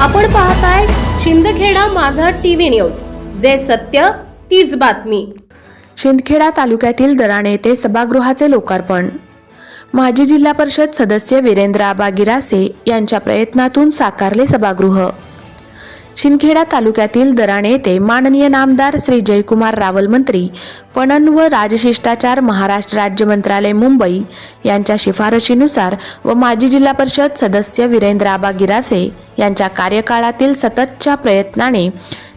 आपण पाहताय शिंदखेडा माझा टीव्ही न्यूज. जे सत्य तीच बातमी. शिंदखेडा तालुक्यातील दराणे येथे सभागृहाचे लोकार्पण. माजी जिल्हा परिषद सदस्य वीरेंद्र आबा गिरासे यांच्या प्रयत्नातून साकारले सभागृह. शिंदखेडा तालुक्यातील दराणे येथे माननीय नामदार श्री जयकुमार रावल मंत्री पणन व राजशिष्टाचार महाराष्ट्र राज्य मंत्रालय मुंबई यांच्या शिफारशीनुसार व माजी जिल्हा परिषद सदस्य वीरेंद्र आबा गिरासे यांच्या कार्यकाळातील सततच्या प्रयत्नाने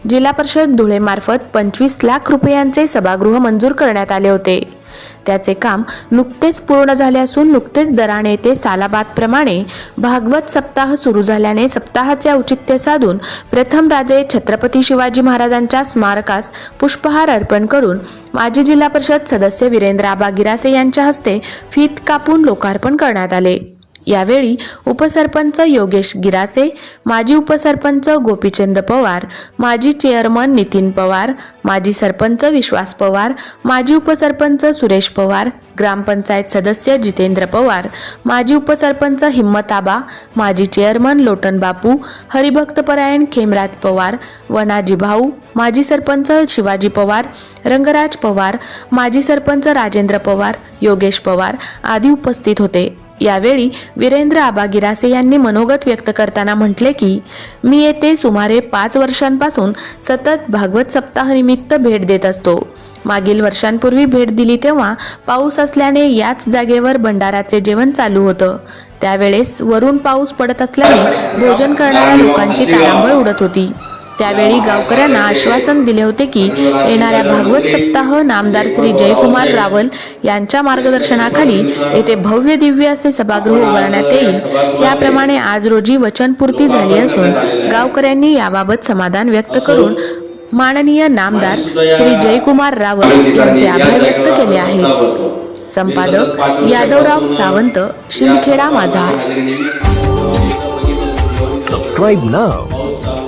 जिल्हा परिषद धुळेमार्फत पंचवीस लाख रुपयांचे सभागृह मंजूर करण्यात आले होते. त्याचे काम नुकतेच पूर्ण झाले असून नुकतेच दराणे ते सालाबादप्रमाणे भागवत सप्ताह सुरू झाल्याने सप्ताहाचे औचित्य साधून प्रथम राजे छत्रपती शिवाजी महाराजांच्या स्मारकास पुष्पहार अर्पण करून माजी जिल्हा परिषद सदस्य वीरेंद्र आबा गिरासे यांच्या हस्ते फीत कापून लोकार्पण करण्यात आले. यावेळी उपसरपंच योगेश गिरासे माजी उपसरपंच गोपीचंद पवार माजी चेअरमन नितीन पवार माजी सरपंच विश्वास पवार माजी उपसरपंच सुरेश पवार ग्रामपंचायत सदस्य जितेंद्र पवार माजी उपसरपंच हिम्मत आबा माजी चेअरमन लोटन बापू हरिभक्तपरायण खेमराज पवार वनाजी भाऊ माजी सरपंच शिवाजी पवार रंगराज पवार माजी सरपंच राजेंद्र पवार योगेश पवार आदी उपस्थित होते. यावेळी वीरेंद्र आबा गिरासे यांनी मनोगत व्यक्त करताना म्हटले की मी येथे सुमारे पाच वर्षांपासून सतत भागवत सप्ताहनिमित्त भेट देत असतो. मागील वर्षांपूर्वी भेट दिली तेव्हा पाऊस असल्याने याच जागेवर भंडाराचे जेवण चालू होतं. त्यावेळेस वरून पाऊस पडत असल्याने भोजन करणाऱ्या लोकांची तारांबळ उडत होती. त्यावेळी गावकऱ्यांना आश्वासन दिले होते की येणाऱ्या भागवत सप्ताह नामदार श्री जयकुमार रावल यांच्या मार्गदर्शनाखाली येथे भव्य दिव्य असे सभागृह उभारण्यात येईल. त्याप्रमाणे आज रोजी वचनपूर्ती झाली असून गावकऱ्यांनी याबाबत समाधान व्यक्त करून माननीय नामदार श्री जयकुमार रावल यांचे आभार व्यक्त केले आहेत संपादक यादवराव सावंत शिंदखेडा माझा. सबस्क्राईब नाव